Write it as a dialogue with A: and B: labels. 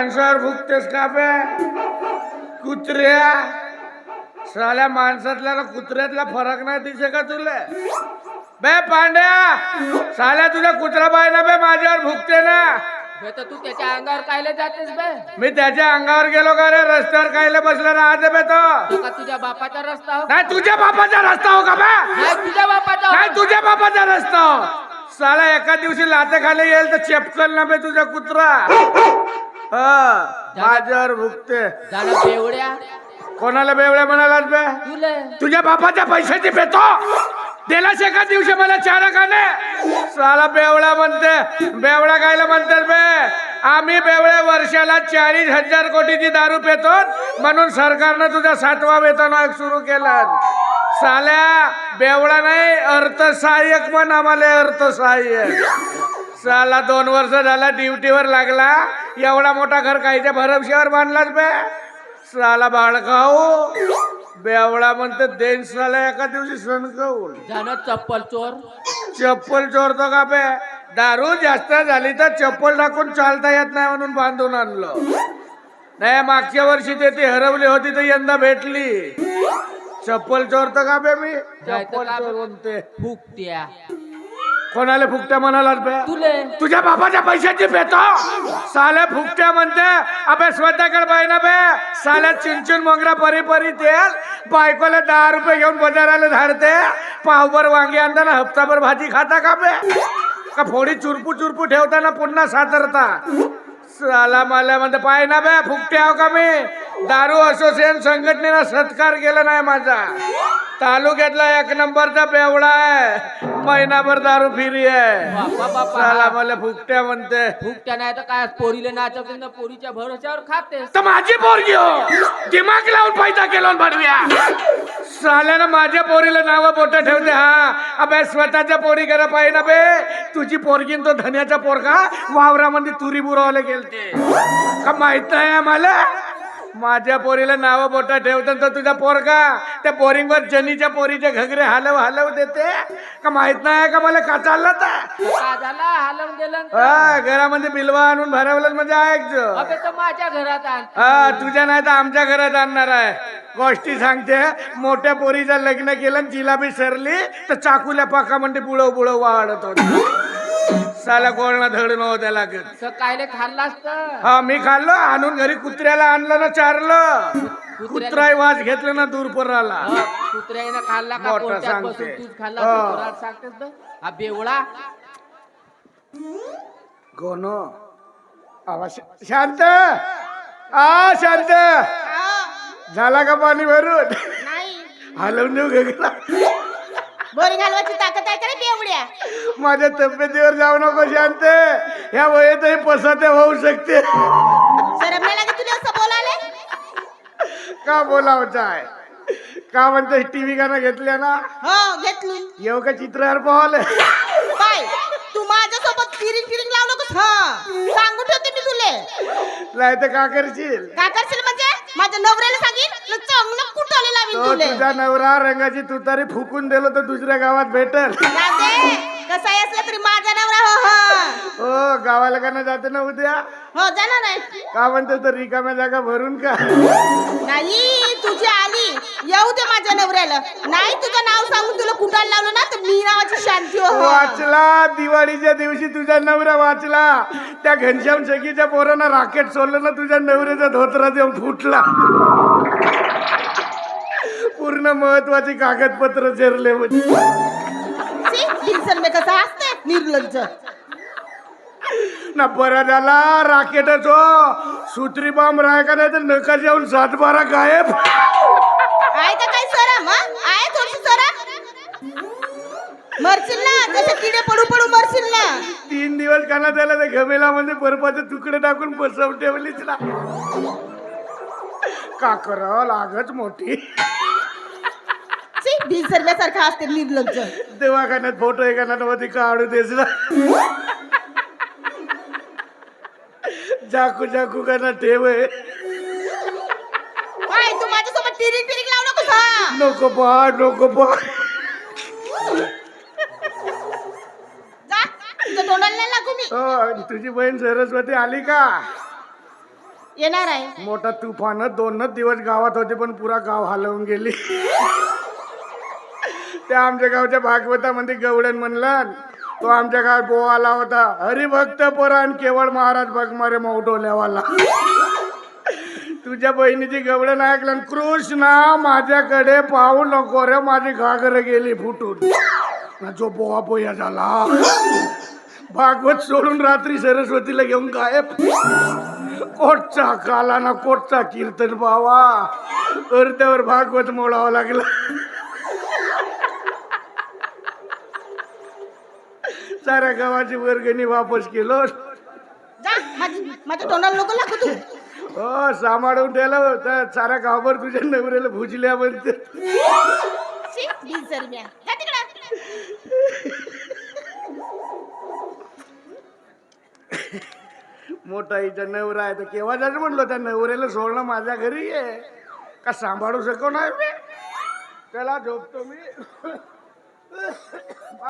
A: माणसावर भुकतेस का बे? कुत्र्या? साल्या माणसातल्या ना कुत्र्यातला फरक नाही दिसे का तुला? बे पांड्या साल्या तुझ्या कुत्रा बाय ना बे माझ्यावर भुकते ना.
B: बे तर तू त्याच्या अंगावर कायले जातेस बे?
A: मी त्याच्या अंगावर गेलो का रे? रस्त्यावर कायले बसला ना आज बे तो?
B: तो का तुझ्या बापाचा रस्ता हो?
A: नाही तुझ्या बापाचा रस्ता हो का बे?
B: नाही तुझ्या बापाचा
A: नाही तुझ्या बापाचा रस्ता हो. साला एका दिवशी लाते खाली येईल तर चेपकल ना बे तुझा कुत्रा. हा माझ्यावर भुकते
B: झालं बेवड्या
A: कोणाला बेवड्या म्हणालास बे?
B: तुले
A: तुझ्या बापाच्या पैशाची पेतो. दिलास एका दिवशी मला चार खाणे साला बेवडा म्हणते. बेवडा खायला म्हणतात बे? आम्ही बेवड्या वर्षाला चाळीस हजार कोटीची दारू पेतो. म्हणून सरकारनं तुझा सातवा वेतन आयोग सुरू केला. साल्या बेवडा नाही अर्थसहाय्यक म्हण आम्हाला अर्थसहाय्यक. साला दोन वर्ष झाला ड्युटीवर लागला. एवढा मोठा घर काहीच्या भरवशावर बांधलाच बे? साला बाळकाऊ बेवडा म्हणते देन साला एका दिवशी सण
B: झालं चप्पल चोर.
A: चप्पल चोरतो का बे? दारू जास्त झाली तर चप्पल टाकून चालता येत नाही म्हणून बांधून आणलं. नाही मागच्या वर्षी ते ती हरवली होती तर यंदा भेटली. चप्पल चोरतो का बे मी? चप्पल? चोर म्हणते
B: फुकट्या.
A: कोणाला फुकट्या
B: तुले.
A: तुझ्या बापाच्या पैशाची पेतो साल्या फुकट्या म्हणते. अबे स्वतःकडे बाई ना बे. साल्या चिंचून मोंगरा परी परी तेल. बायकोला दहा रुपये घेऊन बाजाराला धाडते. पावभर वांगी आणताना हप्ताभर भाजी खाता का बे? का फोडी चुरपू चुरपू ठेवताना पुन्हा सातरता? साला मला म्हणते पाय ना बे फुकटे आहो का मी? दारू असोसिएशन संघटनेनं सत्कार केला नाही माझा. तालुक्यातला एक नंबरचा बेवडा आहे. महिनाभर दारू फिरी आहे.
B: बापा बापा
A: साला मला फुकट्या म्हणते.
B: फुकट्या नाही तर काय पोरीले नाचवते ना पोरीच्या भरोश्यावर खातेस.
A: तर माझी पोरगी हो. दिमाग लावून फायदा केला भाडव्या. साल्यानं माझ्या पोरीला नाव बोट ठेवते हा. अबे स्वतःच्या पोरी करा पाहिजे ना बे तुझी पोरगी न तो धन्याचा पोरगा वावरामध्ये तुरी बुरावले गेलते. का माहीत नाही आम्हाला? माझ्या पोरीला नाव बोट ठेवतात तर तुझा पोरगा. त्या पोरींवर जनीच्या पोरीचे घगरे हलव हलव देते. का माहीत नाही का मला का चाललं तर
B: झाला गेलं?
A: हा, घरामध्ये बिलवा आणून भरवलं म्हणजे ऐकचं
B: अबे तर माझ्या घरात आण.
A: हा तुझ्या नाही तर आमच्या घरात आणणार आहे. गोष्टी सांगते. मोठ्या पोरीचं लग्न केलं आणि जिलाबी सरली तर चाकूल्या पाका म्हणते बुळव बुळव वाढत होत. साला कोणा धड नव्हत्या लागत.
B: असं कायले खाल्लास तर
A: हा मी खाल्लो आणून घरी कुत्र्याला आणलं ना चारलं. कुत्रा वाज घेतलं ना दूर पराला.
B: हो, कुत्र्याने खाल्ला का
A: मोठा
B: कोणत्यात
A: सांगते.
B: बसून तूच खाल्ला
A: हो.
B: तू घरात सांगतेस बे? हा बेवळा
A: कोण आवाज शांत. आ शांत. झाला का पाणी भरून?
C: नाही.
A: हलवून देऊ गगला
C: बोरी घालवायची ताकद आहे का बेवड्या?
A: माझ्या तब्येतीवर जाऊ नको शांत. ह्या वयातही पसाते होऊ शकते.
C: शरम नाही लागत तुला असं
A: का बोलावचं आहे का म्हणते टीव्ही गाणं घेतल्या ना?
C: हो घेतली.
A: येऊ का चित्रहार पाहायला
C: काय तू माझ्यासोबत फिरिंग फिरिंग लावू नकोस हा. सांगून ठेवते मी तुले.
A: नाही तर का करशील?
C: काय करशील म्हणजे? माझ्या नवऱ्याला सांगीन तुला चांगलं कुठाले लावीन
A: तो
C: तुले.
A: तुझा नवरा रंगाची तुतारी फुकून दिलो तर दुसऱ्या गावात भेटल.
C: दादे कसाही असलं तरी माझा नवरा हो हा.
A: हो गावाला का ना जाते ना उद्या?
C: हो जाणार नाही
A: का म्हणते तर रिकाम्या जागा भरून का?
C: नाही तुझी आली. येऊ दे माझ्या नवऱ्याला. नाही तुझं नाव सांगून तुला कुठाला लावलं ना तर मी नावाची शांती हो हा.
A: वाचला दिवाळीच्या दिवशी तुझा नवरा वाचला. त्या घनश्याम सखीच्या पोरानं राकेट सोडलं ना तुझ्या नवऱ्याचा धोत्रा देऊन फुटला. पूर्ण महत्वाची कागदपत्र चेरले म्हणजे
C: कसं असते निर्लज्ज.
A: ना बरा झाला राकेटच हो. सुत्री बॉम्ब राय का नाही तर नका जाऊन सात बारा गायब.
C: आहे का काय सरम आहे थोडीशी सरम? मरशील ना जसे किडे पडू पडू मरशील ना.
A: तीन दिवस काना त्याला ते घमेला म्हणजे बर्फाचे तुकडे टाकून बसवून ठेवलीच ना. का करावं लागच मोठी.
C: भिसरल्यासारखं असते निर्लज्ज.
A: दवाखान्यात फोटो एका मध्ये काढू देस ना जाकू जाकू का ना ठेव हे.
C: काय तू माझ्यासोबत टिरिंग टिरिंग लावू नकोस हा.
A: नको पा नको पा
C: जा तुझ्या तोंडाला नाही लागू मी.
A: हो, तुझी बहीण सरस्वती आली का?
C: येणार आहे.
A: मोठा तुफान दोनच दिवस गावात होते पण पुरा गाव हलवून गेली. त्या आमच्या गावच्या भागवतामध्ये गवडण म्हणलं तो आमच्या गावात बो आला होता. हरिभक्त पुराण केवळ महाराज भगमारे मौटवल्यावाला तुझ्या बहिणीची गवडण ऐकलं कृष्णा माझ्याकडे पाहू नको रे माझी घागर गेली फुटून. जो बोवा बोया झाला. भागवत सोडून रात्री सरस्वतीला घेऊन गायब. कोटचा काला ना कोटचा कीर्तन बावा. अर्ध्यावर भागवत मोडावा लागला. साऱ्या गावाची वर्गणी वापस केलो.
C: जा माझी माझ्या तोंडाला नको लागू तू.
A: हो सांभाळून ठेवलं तर साऱ्या गावभर तुझ्या नवऱ्याला भुजल्या म्हणते.
C: शी, बिनसरम्या. जा तिकडं.
A: मोठा हिचा नवरा आहे तर केव्हा जायचं म्हणलो त्या नवऱ्याला सोडणं माझ्या घरी आहे. का सांभाळू नाही मी? त्याला झोपतो मी.